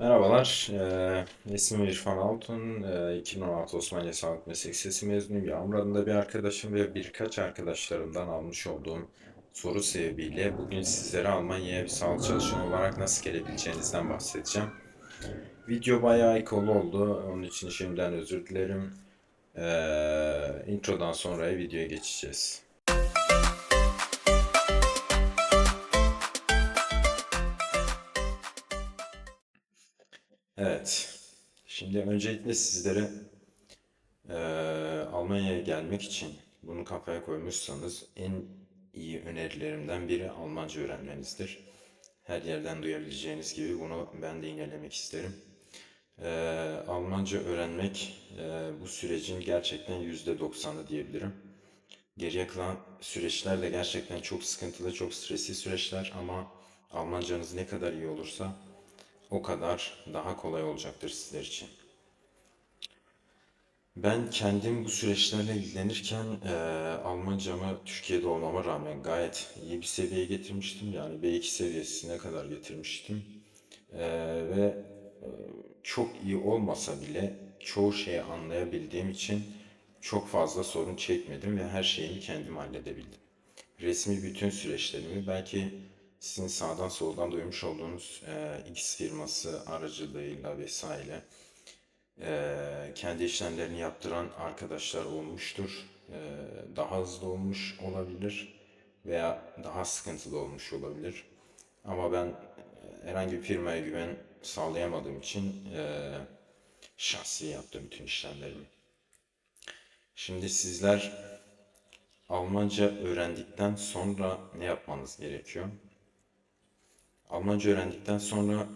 Merhabalar, eee ismim İrfan Altun. Eee 2016 Osmaniye Sağlık Meslek Lisesi mezunuyum. Yağmur adında bir arkadaşım ve birkaç arkadaşlarımdan almış olduğum soru sebebiyle bugün sizlere Almanya'ya bir sağlık çalışanı olarak nasıl gelebileceğinizden bahsedeceğim. Video bayağı ekolu oldu. Onun için şimdiden özür dilerim. Eee introdan sonra videoya geçeceğiz. Evet. Şimdi öncelikle sizlere eee, Almanya'ya gelmek için bunu kafaya koymuşsanız en iyi önerilerimden biri Almanca öğrenmenizdir. Her yerden duyabileceğiniz gibi bunu ben de yinelemek isterim. Eee, Almanca öğrenmek eee, bu sürecin gerçekten %90'ı diyebilirim. Geriye kalan süreçler de gerçekten çok sıkıntılı, çok stresli süreçler ama Almancanız ne kadar iyi olursa o kadar daha kolay olacaktır sizler için. Ben kendim bu süreçlerle ilgilenirken eee Almancamı Türkiye'de olmama rağmen gayet iyi bir seviyeye getirmiştim. Yani B2 seviyesine kadar getirmiştim. Eee, ve eee, çok iyi olmasa bile çoğu şeyi anlayabildiğim için çok fazla sorun çekmedim ve her şeyimi kendim halledebildim. Resmi bütün süreçlerimi belki sizin sağdan soldan duymuş olduğunuz eee, X firması aracılığıyla vesaire eee, kendi işlemlerini yaptıran arkadaşlar olmuştur. Eee, daha hızlı olmuş olabilir veya daha sıkıntılı olmuş olabilir. Ama ben eee, herhangi bir firmaya güven sağlayamadığım için eee şahsi yaptım bütün işlemlerimi. Şimdi sizler Almanca öğrendikten sonra ne yapmanız gerekiyor? Almanca öğrendikten sonra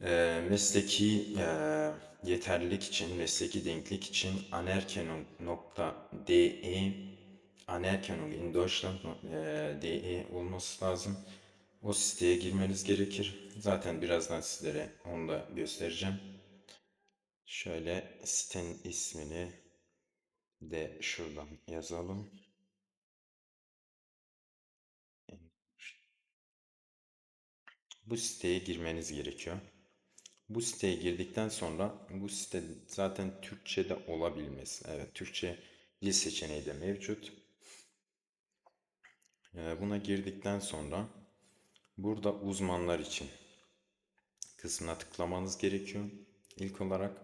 e, mesleki e, yeterlilik için, mesleki denklik için anerkennung.de Anerkennung in Deutschland e, olması lazım. O siteye girmeniz gerekir. Zaten birazdan sizlere onu da göstereceğim. Şöyle sitenin ismini de şuradan yazalım. Bu siteye girmeniz gerekiyor. Bu siteye girdikten sonra bu site zaten Türkçe'de olabilmesi. Evet Türkçe dil seçeneği de mevcut. Ee, Buna girdikten sonra burada uzmanlar için kısmına tıklamanız gerekiyor ilk olarak.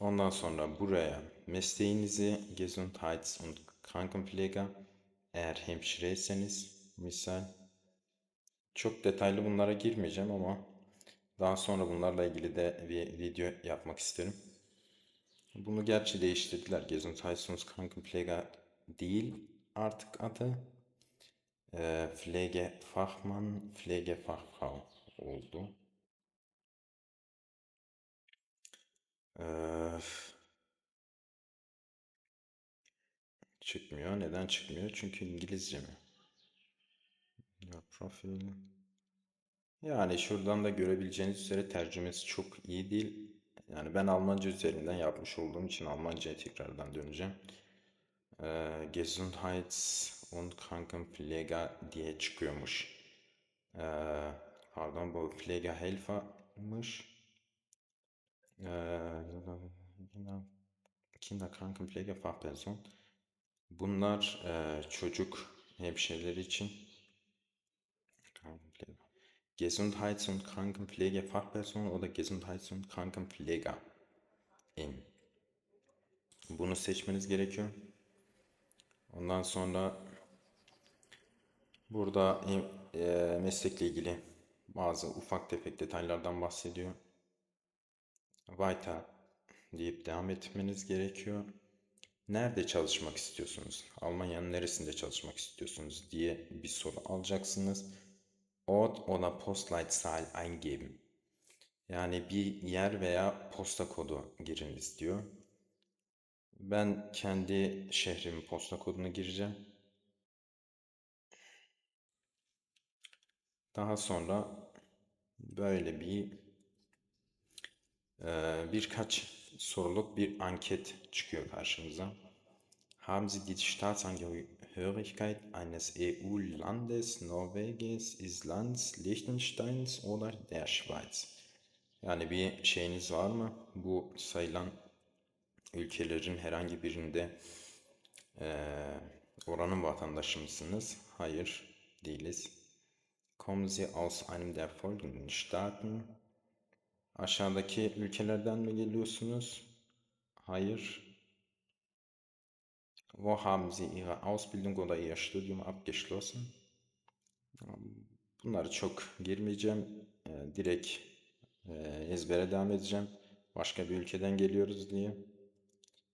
Ondan sonra buraya mesleğinizi Gesundheits- und Krankenpfleger eğer hemşireyseniz misal çok detaylı bunlara girmeyeceğim ama daha sonra bunlarla ilgili de bir video yapmak isterim. Bunu gerçi değiştirdiler. Gesundheits- und Krankenpfleger değil artık adı. Eee Pflegefachmann, Pflegefachfrau oldu. Eee, çıkmıyor. Neden çıkmıyor? Çünkü İngilizce mi? Ya profil. Yani şuradan da görebileceğiniz üzere tercümesi çok iyi değil. Yani ben Almanca üzerinden yapmış olduğum için Almanca'ya tekrardan döneceğim. Ee, Gesundheits- und Krankenpfleger diye çıkıyormuş. Ee, pardon bu Pflegehelfer'mış. Ee, Kinderkrankenpflege Fachperson. Bunlar e, çocuk hemşireleri için. Gesundheits- und Krankenpflege Fachperson oder Gesundheits- und Krankenpfleger. Bunu seçmeniz gerekiyor. Ondan sonra burada e, meslekle ilgili bazı ufak tefek detaylardan bahsediyor. Weiter deyip devam etmeniz gerekiyor. Nerede çalışmak istiyorsunuz? Almanya'nın neresinde çalışmak istiyorsunuz diye bir soru alacaksınız. Ort oder Postleitzahl eingeben. Yani bir yer veya posta kodu giriniz diyor. Ben kendi şehrimin posta kodunu gireceğim. Daha sonra böyle bir e, birkaç soruluk bir anket çıkıyor karşımıza. Haben Sie die Staatsangehörigkeit Angehörigkeit eines EU-Landes, Norwegens, Islands, Liechtensteins oder der Schweiz. Yani bir şeyiniz var mı? Bu sayılan ülkelerin herhangi birinde eee, oranın vatandaşı mısınız? Hayır, değiliz. Kommen Sie aus einem der folgenden Staaten? Aşağıdaki ülkelerden mi geliyorsunuz? Hayır. Wo haben Sie Ihre Ausbildung oder Ihr Studium abgeschlossen? Bunları çok girmeyeceğim. Ee, direkt e, ezbere devam edeceğim. Başka bir ülkeden geliyoruz diye.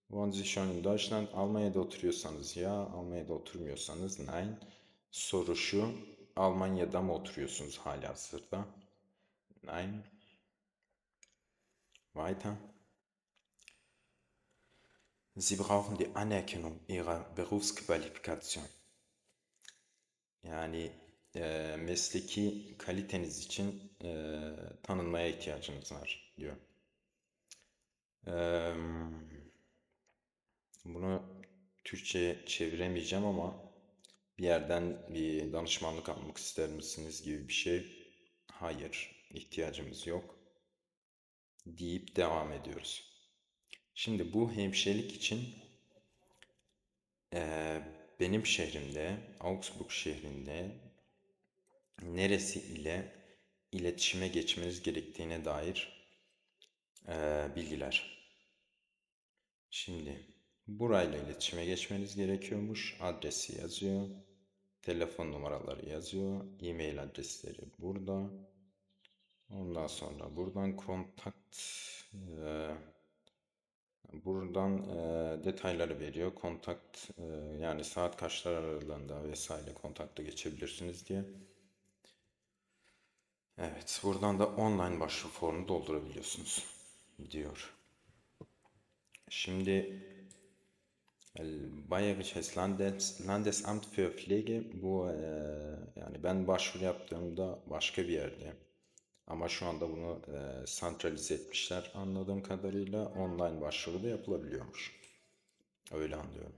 Wohnen Sie schon in Deutschland? Almanya'da oturuyorsanız ya, Almanya'da oturmuyorsanız nein. Soru şu, Almanya'da mı oturuyorsunuz halihazırda? Nein. Weiter. Sie brauchen die Anerkennung Ihrer Berufsqualifikation. Yani e, mesleki kaliteniz için e, tanınmaya ihtiyacınız var diyor. Eee, bunu Türkçe'ye çeviremeyeceğim ama bir yerden bir danışmanlık almak ister misiniz gibi bir şey. Hayır, ihtiyacımız yok deyip devam ediyoruz. Şimdi bu hemşirelik için eee, benim şehrimde, Augsburg şehrinde neresi ile iletişime geçmeniz gerektiğine dair eee, bilgiler. Şimdi burayla iletişime geçmeniz gerekiyormuş. Adresi yazıyor. Telefon numaraları yazıyor. E-mail adresleri burada. Ondan sonra buradan kontakt eee, buradan eee, detayları veriyor. Kontakt eee, yani saat kaçlar aralığında vesaire kontakta geçebilirsiniz diye. Evet, buradan da online başvuru formunu doldurabiliyorsunuz diyor. Şimdi Bayerisches Landes, Landesamt für Pflege bu eee, yani ben başvuru yaptığımda başka bir yerde ama şu anda bunu eee santralize etmişler anladığım kadarıyla online başvuru da yapılabiliyormuş. Öyle anlıyorum.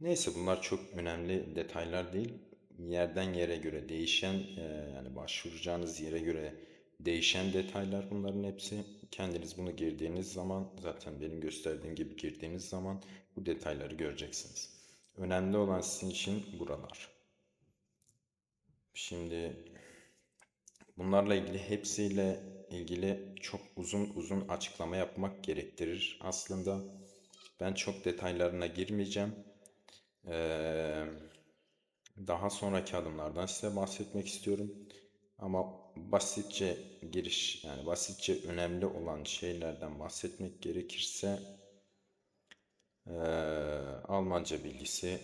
Neyse bunlar çok önemli detaylar değil. Yerden yere göre değişen eee, yani başvuracağınız yere göre değişen detaylar bunların hepsi. Kendiniz bunu girdiğiniz zaman zaten benim gösterdiğim gibi girdiğiniz zaman bu detayları göreceksiniz. Önemli olan sizin için buralar. Şimdi bunlarla ilgili hepsiyle ilgili çok uzun uzun açıklama yapmak gerektirir. Aslında ben çok detaylarına girmeyeceğim. Eee, daha sonraki adımlardan size bahsetmek istiyorum. Ama basitçe giriş yani basitçe önemli olan şeylerden bahsetmek gerekirse eee, Almanca bilgisi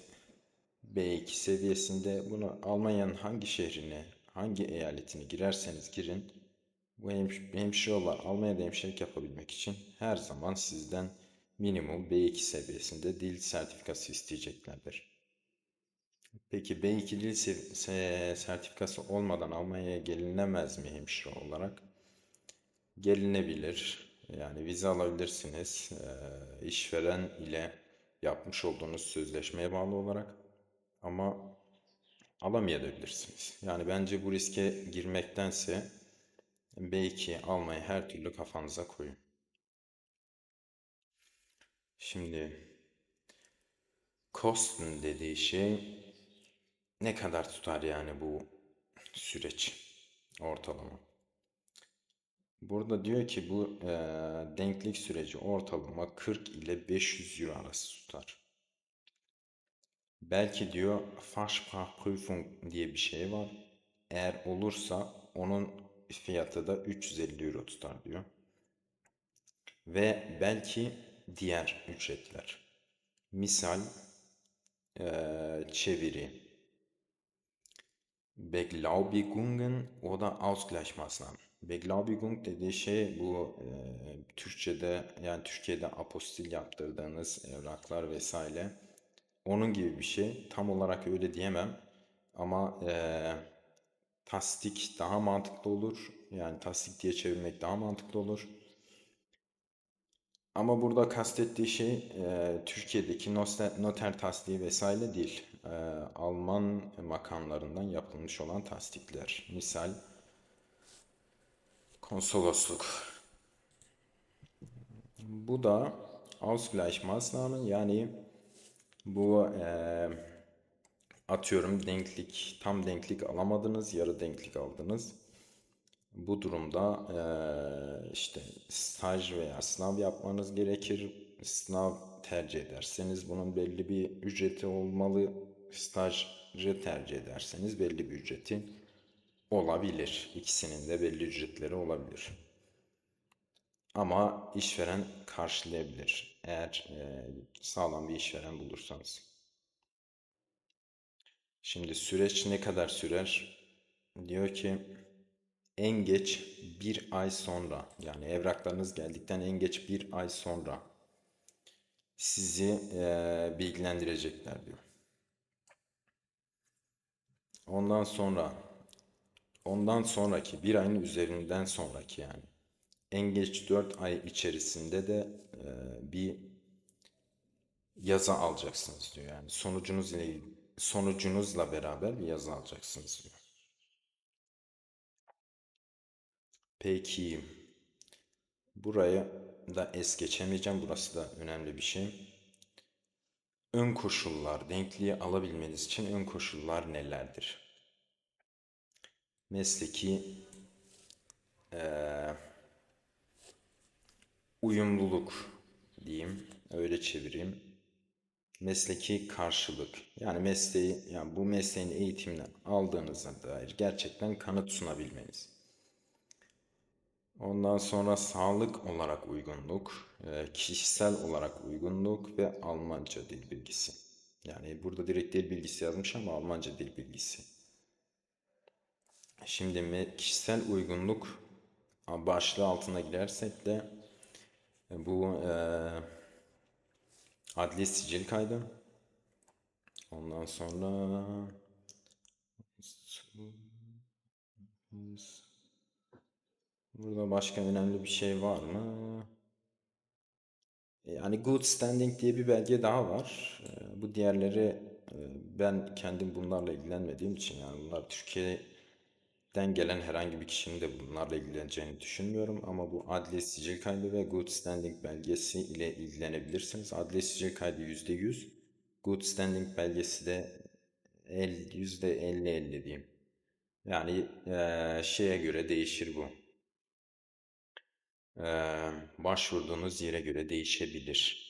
B2 seviyesinde bunu Almanya'nın hangi şehrine, hangi eyaletine girerseniz girin bu hem- hemşireler Almanya'da hemşirelik yapabilmek için her zaman sizden minimum B2 seviyesinde dil sertifikası isteyeceklerdir. Peki B2 dil se- se- sertifikası olmadan Almanya'ya gelinemez mi hemşire olarak? Gelinebilir. Yani vize alabilirsiniz. Eee, işveren ile yapmış olduğunuz sözleşmeye bağlı olarak. Ama alamayabilirsiniz. Yani bence bu riske girmektense B2 almayı her türlü kafanıza koyun. Şimdi Kosten dediği şey ne kadar tutar yani bu süreç ortalama? Burada diyor ki bu eee, denklik süreci ortalama 40 ile 500 euro arası tutar. Belki diyor Fachsprachprüfung diye bir şey var. Eğer olursa onun fiyatı da 350 euro tutar diyor. Ve belki diğer ücretler. Misal eee, çeviri, Beglaubigungen oder Ausgleichsmaßnahmen. Beglaubigung dediği şey bu eee, Türkçe'de yani Türkiye'de apostil yaptırdığınız evraklar vesaire. Onun gibi bir şey. Tam olarak öyle diyemem. Ama eee tasdik daha mantıklı olur. Yani tasdik diye çevirmek daha mantıklı olur. Ama burada kastettiği şey eee, Türkiye'deki noter, tasdiği vesaire değil. e, Alman makamlarından yapılmış olan tasdikler. Misal konsolosluk. Bu da Ausgleichsmaßnahmen yani bu e, atıyorum denklik, tam denklik alamadınız, yarı denklik aldınız. Bu durumda eee, işte staj veya sınav yapmanız gerekir. Sınav tercih ederseniz bunun belli bir ücreti olmalı. Stajı tercih ederseniz belli bir ücreti olabilir. İkisinin de belli ücretleri olabilir. Ama işveren karşılayabilir eğer eee, sağlam bir işveren bulursanız. Şimdi süreç ne kadar sürer? Diyor ki en geç bir ay sonra yani evraklarınız geldikten en geç bir ay sonra sizi eee, bilgilendirecekler diyor. Ondan sonra ondan sonraki bir ayın üzerinden sonraki yani en geç 4 ay içerisinde de eee, bir yazı alacaksınız diyor. Yani sonucunuz ile sonucunuzla beraber bir yazı alacaksınız diyor. Peki buraya da es geçemeyeceğim. Burası da önemli bir şey. Ön koşullar, denkliği alabilmeniz için ön koşullar nelerdir? Mesleki eee, uyumluluk diyeyim, öyle çevireyim. Mesleki karşılık, yani mesleği, yani bu mesleğin eğitimini aldığınıza dair gerçekten kanıt sunabilmeniz. Ondan sonra sağlık olarak uygunluk, e, kişisel olarak uygunluk ve Almanca dil bilgisi. Yani burada direkt dil bilgisi yazmış ama Almanca dil bilgisi. Şimdi kişisel uygunluk başlığı altına girersek de bu e, adli sicil kaydı. Ondan sonra burada başka önemli bir şey var mı? Yani good standing diye bir belge daha var. Ee, Bu diğerleri e, ben kendim bunlarla ilgilenmediğim için yani bunlar Türkiye'den gelen herhangi bir kişinin de bunlarla ilgileneceğini düşünmüyorum. Ama bu adli sicil kaydı ve good standing belgesi ile ilgilenebilirsiniz. Adli sicil kaydı %100, good standing belgesi de el- %50-50 diyeyim. Yani e, şeye göre değişir bu. E, başvurduğunuz yere göre değişebilir.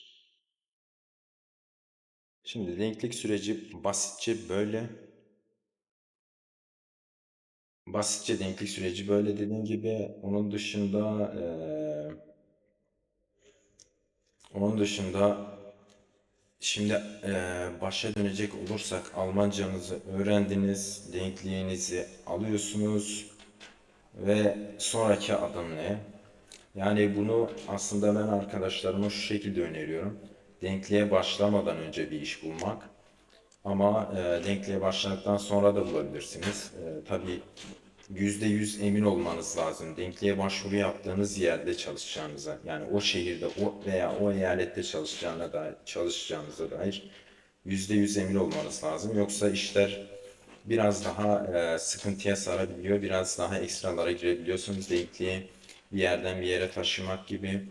Şimdi denklik süreci basitçe böyle. Basitçe denklik süreci böyle dediğim gibi. Onun dışında eee, onun dışında şimdi eee, başa dönecek olursak Almancanızı öğrendiniz, denkliğinizi alıyorsunuz ve sonraki adım ne? Yani bunu aslında ben arkadaşlarıma şu şekilde öneriyorum. Denkliğe başlamadan önce bir iş bulmak. Ama e, denkliğe başladıktan sonra da bulabilirsiniz. E, tabii %100 emin olmanız lazım. Denkliğe başvuru yaptığınız yerde çalışacağınıza, yani o şehirde o veya o eyalette çalışacağına dair, çalışacağınıza dair %100 emin olmanız lazım. Yoksa işler biraz daha e, sıkıntıya sarabiliyor, biraz daha ekstralara girebiliyorsunuz. Denkliği bir yerden bir yere taşımak gibi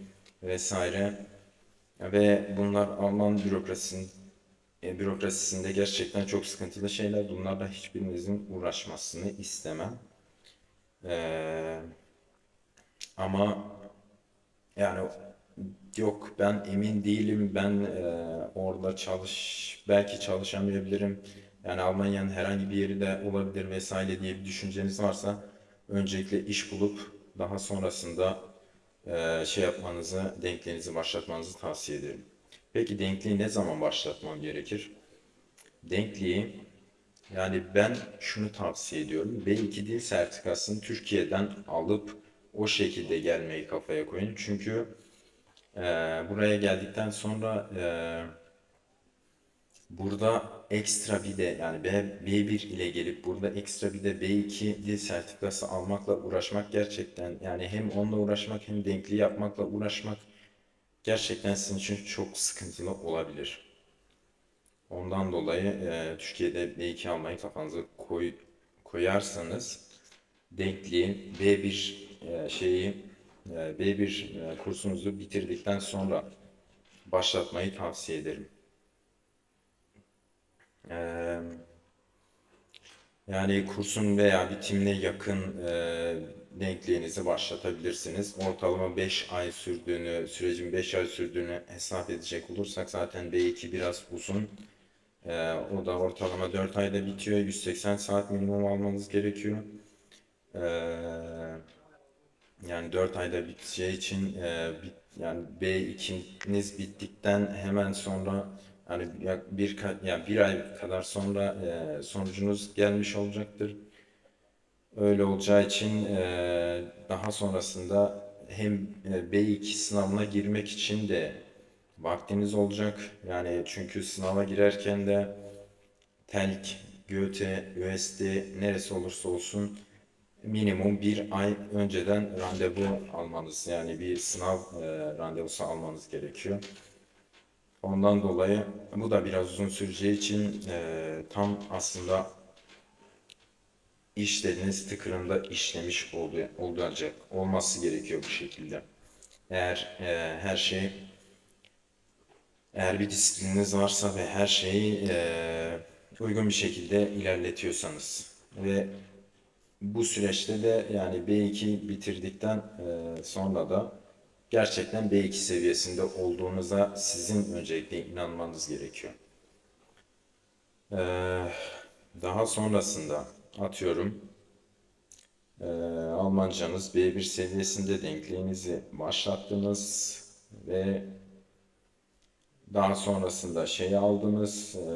vesaire. Ve bunlar Alman bürokrasinin e, bürokrasisinde gerçekten çok sıkıntılı şeyler. Bunlarla hiçbirinizin uğraşmasını istemem. Ee, ama yani yok ben emin değilim. Ben e, orada çalış belki çalışamayabilirim. Yani Almanya'nın herhangi bir yeri de olabilir vesaire diye bir düşünceniz varsa öncelikle iş bulup daha sonrasında e, şey yapmanızı, denkliğinizi başlatmanızı tavsiye ederim. Peki denkliği ne zaman başlatmam gerekir? Denkliği yani ben şunu tavsiye ediyorum. B2 dil sertifikasını Türkiye'den alıp o şekilde gelmeyi kafaya koyun. Çünkü e, buraya geldikten sonra e, burada ekstra bir de yani B, B1 ile gelip burada ekstra bir de B2 dil sertifikası almakla uğraşmak gerçekten yani hem onunla uğraşmak hem denkliği yapmakla uğraşmak gerçekten sizin için çok sıkıntılı olabilir. Ondan dolayı e, Türkiye'de B2 almayı kafanıza koy, koyarsanız denkliği B1 e, şeyi e, B1 e, kursunuzu bitirdikten sonra başlatmayı tavsiye ederim. Eee yani kursun veya bitimine yakın e, denkliğinizi başlatabilirsiniz. Ortalama 5 ay sürdüğünü, sürecin 5 ay sürdüğünü hesap edecek olursak zaten B2 biraz uzun. E, o da ortalama 4 ayda bitiyor. 180 saat minimum almanız gerekiyor. E, yani 4 ayda biteceği için e, bit- yani B2'niz bittikten hemen sonra yani bir yani bir ay kadar sonra e, sonucunuz gelmiş olacaktır. Öyle olacağı için e, daha sonrasında hem e, B2 sınavına girmek için de vaktiniz olacak. Yani çünkü sınava girerken de TELK, Göte, üniversite neresi olursa olsun minimum bir ay önceden randevu almanız yani bir sınav e, randevusu almanız gerekiyor. Ondan dolayı bu da biraz uzun süreceği için e, tam aslında işleriniz tıkırında işlemiş oluyor, olacak olması gerekiyor bu şekilde. Eğer e, her şey eğer bir disiplininiz varsa ve her şeyi e, uygun bir şekilde ilerletiyorsanız ve bu süreçte de yani B2 bitirdikten e, sonra da gerçekten B2 seviyesinde olduğunuza sizin öncelikle inanmanız gerekiyor. E, daha sonrasında atıyorum e, Almancanız B1 seviyesinde denkliğinizi başlattınız ve daha sonrasında şey aldınız, e,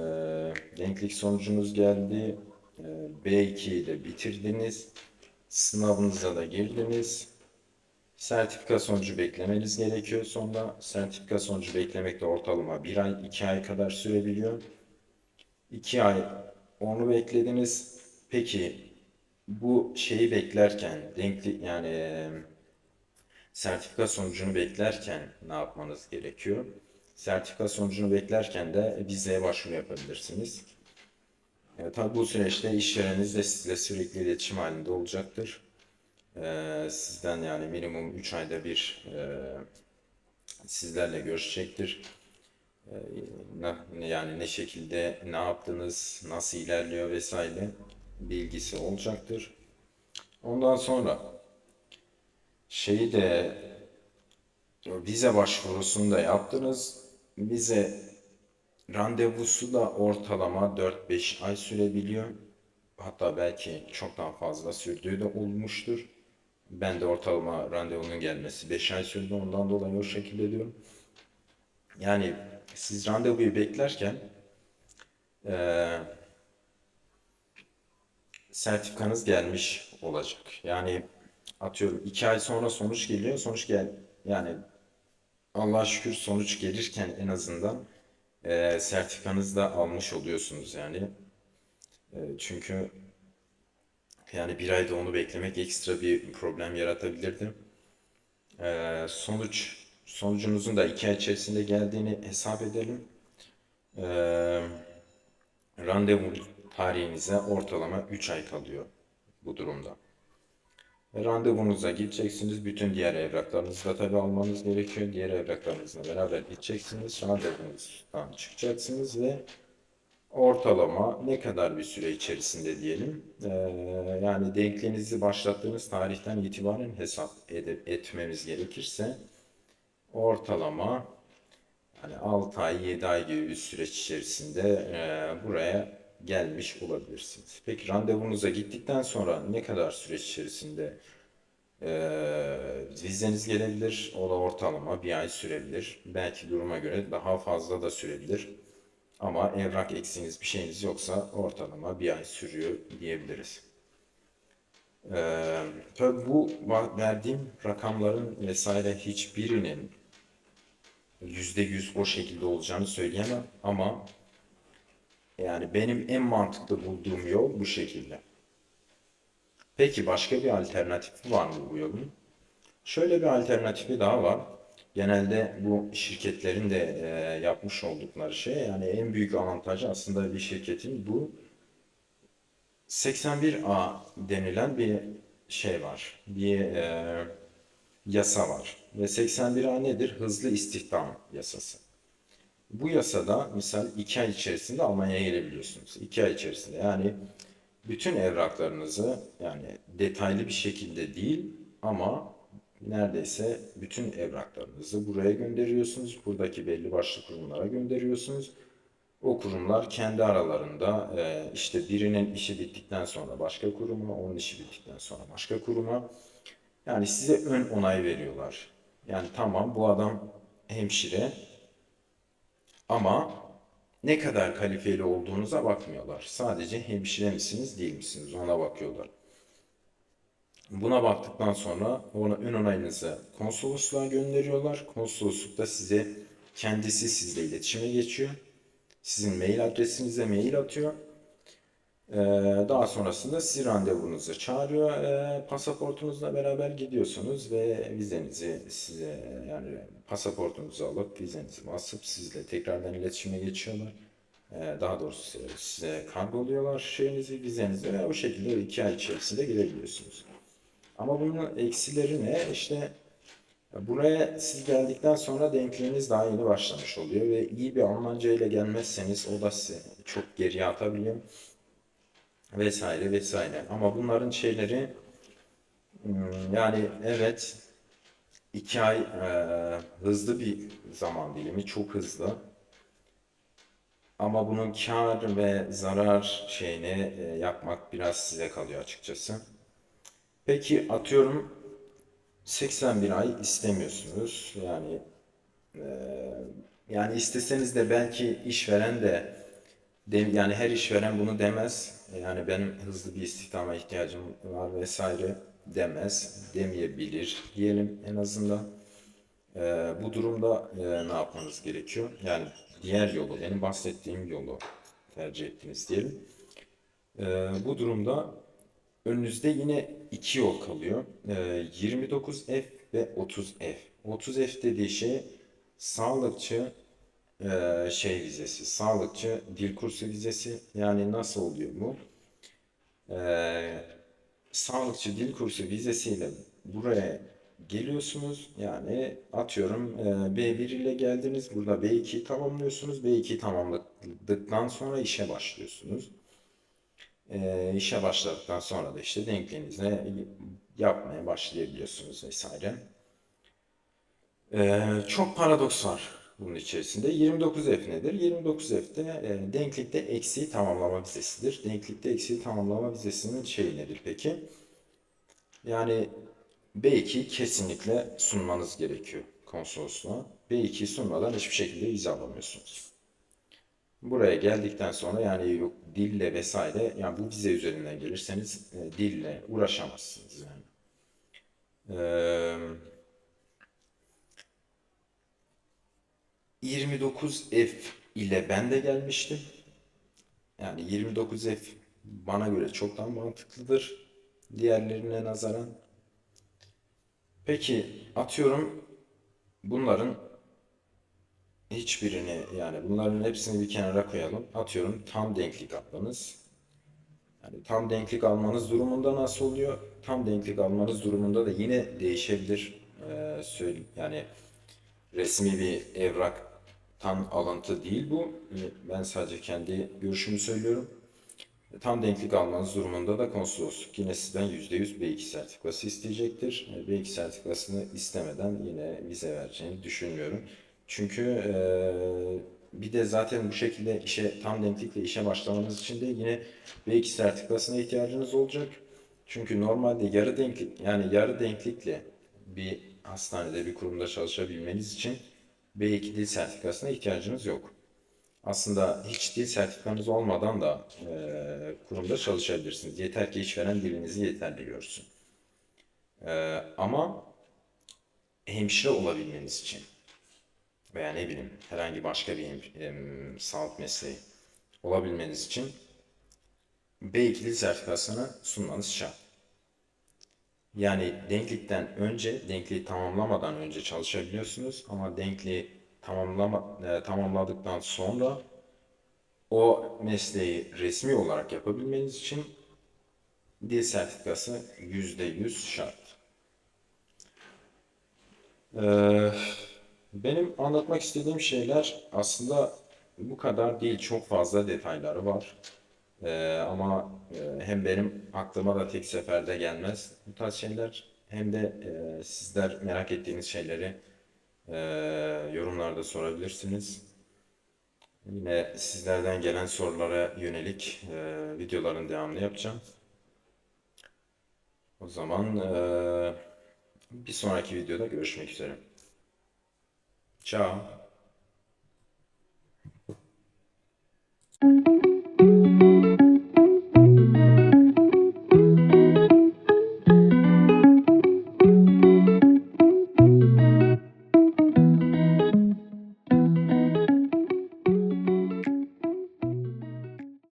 denklik sonucunuz geldi, e, B2'yi de bitirdiniz, sınavınıza da girdiniz. Sertifika sonucu beklemeniz gerekiyor. Sonra sertifika sonucu beklemek de ortalama 1 ay, 2 ay kadar sürebiliyor. 2 ay onu beklediniz. Peki bu şeyi beklerken, denklik yani e, sertifika sonucunu beklerken ne yapmanız gerekiyor? Sertifika sonucunu beklerken de vizeye başvuru yapabilirsiniz. E, tabii bu süreçte işvereniniz de sizle sürekli iletişim halinde olacaktır. E, sizden yani minimum 3 ayda bir e, sizlerle görüşecektir. E, yani ne şekilde ne yaptınız, nasıl ilerliyor vesaire bilgisi olacaktır. Ondan sonra şeyi de vize başvurusunu da yaptınız. Vize randevusu da ortalama 4-5 ay sürebiliyor. Hatta belki çok daha fazla sürdüğü de olmuştur. Ben de ortalama randevunun gelmesi 5 ay sürdü. Ondan dolayı o şekilde diyorum. Yani siz randevuyu beklerken eee sertifikanız gelmiş olacak. Yani atıyorum 2 ay sonra sonuç geliyor. Sonuç gel yani Allah'a şükür sonuç gelirken en azından e, sertifikanızı da almış oluyorsunuz yani. E, çünkü yani bir ayda onu beklemek ekstra bir problem yaratabilirdi. E, sonuç sonucunuzun da iki ay içerisinde geldiğini hesap edelim. E, randevu tarihinize ortalama 3 ay kalıyor bu durumda. Randevunuza gideceksiniz. Bütün diğer evraklarınızı da tabii almanız gerekiyor. Diğer evraklarınızla beraber gideceksiniz. Randevunuzdan çıkacaksınız ve ortalama ne kadar bir süre içerisinde diyelim. Ee, yani denkliğinizi başlattığınız tarihten itibaren hesap edip etmemiz gerekirse ortalama yani 6 ay 7 ay gibi bir süreç içerisinde e, buraya gelmiş olabilirsiniz. Peki randevunuza gittikten sonra ne kadar süreç içerisinde e, vizeniz gelebilir? O da ortalama bir ay sürebilir. Belki duruma göre daha fazla da sürebilir. Ama evrak eksiğiniz bir şeyiniz yoksa ortalama bir ay sürüyor diyebiliriz. Ee, tabii bu verdiğim rakamların vesaire hiçbirinin %100 o şekilde olacağını söyleyemem ama yani benim en mantıklı bulduğum yol bu şekilde. Peki başka bir alternatifi var mı bu yolun? Şöyle bir alternatifi daha var. genelde bu şirketlerin de e, yapmış oldukları şey yani en büyük avantajı aslında bir şirketin bu 81A denilen bir şey var. Bir e, yasa var. Ve 81A nedir? Hızlı istihdam yasası. Bu yasada misal 2 ay içerisinde Almanya'ya gelebiliyorsunuz. 2 ay içerisinde. Yani bütün evraklarınızı yani detaylı bir şekilde değil ama neredeyse bütün evraklarınızı buraya gönderiyorsunuz. Buradaki belli başlı kurumlara gönderiyorsunuz. O kurumlar kendi aralarında e, işte birinin işi bittikten sonra başka kuruma, onun işi bittikten sonra başka kuruma yani size ön onay veriyorlar. Yani tamam bu adam hemşire ama ne kadar kalifeli olduğunuza bakmıyorlar. Sadece hemşire misiniz, değil misiniz ona bakıyorlar. Buna baktıktan sonra ona ön onayınızı konsolosluğa gönderiyorlar. Konsolosluk da size kendisi sizle iletişime geçiyor. Sizin mail adresinize mail atıyor. Ee, daha sonrasında sizi randevunuza çağırıyor. Ee, pasaportunuzla beraber gidiyorsunuz ve vizenizi size yani pasaportunuzu alıp vizenizi basıp sizle tekrardan iletişime geçiyorlar. Ee, daha doğrusu size kargoluyorlar şeyinizi, vizenizi ve o şekilde iki ay içerisinde girebiliyorsunuz. Ama bunun eksileri ne? İşte buraya siz geldikten sonra denkliğiniz daha yeni başlamış oluyor ve iyi bir Almanca ile gelmezseniz o da sizi çok geriye atabiliyor vesaire vesaire. Ama bunların şeyleri hmm, yani evet iki ay e, hızlı bir zaman dilimi çok hızlı. Ama bunun kar ve zarar şeyini e, yapmak biraz size kalıyor açıkçası. Peki atıyorum 81 ay istemiyorsunuz. Yani e, yani isteseniz de belki işveren de de, yani her işveren bunu demez. Yani benim hızlı bir istihdama ihtiyacım var vesaire demez, demeyebilir diyelim en azından. E, bu durumda e, ne yapmanız gerekiyor? Yani diğer yolu, benim bahsettiğim yolu tercih ettiniz diyelim. E, bu durumda önünüzde yine iki yol kalıyor. E, 29F ve 30F. 30F dediği şey sağlıkçı e, şey vizesi, sağlıkçı dil kursu vizesi. Yani nasıl oluyor bu? E, sağlıkçı dil kursu vizesiyle buraya geliyorsunuz. Yani atıyorum e, B1 ile geldiniz. Burada B2'yi tamamlıyorsunuz. B2'yi tamamladıktan sonra işe başlıyorsunuz. E, işe başladıktan sonra da işte denkliğinizle yapmaya başlayabiliyorsunuz vesaire. E, çok paradoks var bunun içerisinde. 29F nedir? 29F'de e, denklikte eksiği tamamlama vizesidir. Denklikte eksiği tamamlama vizesinin şeyi nedir peki? Yani B2'yi kesinlikle sunmanız gerekiyor konsolosluğa. B2'yi sunmadan hiçbir şekilde vize alamıyorsunuz. Buraya geldikten sonra yani yok dille vesaire yani bu vize üzerinden gelirseniz e, dille uğraşamazsınız yani. Eee 29F ile ben de gelmiştim. Yani 29F bana göre çok daha mantıklıdır diğerlerine nazaran. Peki atıyorum bunların hiçbirini yani bunların hepsini bir kenara koyalım. Atıyorum tam denklik almanız. Yani tam denklik almanız durumunda nasıl oluyor? Tam denklik almanız durumunda da yine değişebilir. Ee, söyle, yani resmi bir evrak tam alıntı değil bu. Ben sadece kendi görüşümü söylüyorum. Tam denklik almanız durumunda da konsolosluk yine sizden %100 B2 sertifikası isteyecektir. B2 sertifikasını istemeden yine vize vereceğini düşünmüyorum. Çünkü e, bir de zaten bu şekilde işe tam denklikle işe başlamanız için de yine B2 sertifikasına ihtiyacınız olacak. Çünkü normalde yarı denklik yani yarı denklikle bir hastanede bir kurumda çalışabilmeniz için B2 dil sertifikasına ihtiyacınız yok. Aslında hiç dil sertifikanız olmadan da e, kurumda çalışabilirsiniz. Yeter ki işveren dilinizi yeterli görsün. E, ama hemşire olabilmeniz için veya ne bileyim herhangi başka bir e, sağlık mesleği olabilmeniz için B2 dil sertifikasını sunmanız şart. Yani denklikten önce, denkliği tamamlamadan önce çalışabiliyorsunuz ama denkliği tamamlama, e, tamamladıktan sonra o mesleği resmi olarak yapabilmeniz için dil sertifikası %100 şart. Ee, benim anlatmak istediğim şeyler aslında bu kadar değil. Çok fazla detayları var. Ee, ama e, hem benim aklıma da tek seferde gelmez bu tarz şeyler hem de e, sizler merak ettiğiniz şeyleri e, yorumlarda sorabilirsiniz. Yine sizlerden gelen sorulara yönelik e, videoların devamını yapacağım. O zaman e, bir sonraki videoda görüşmek üzere. Ciao.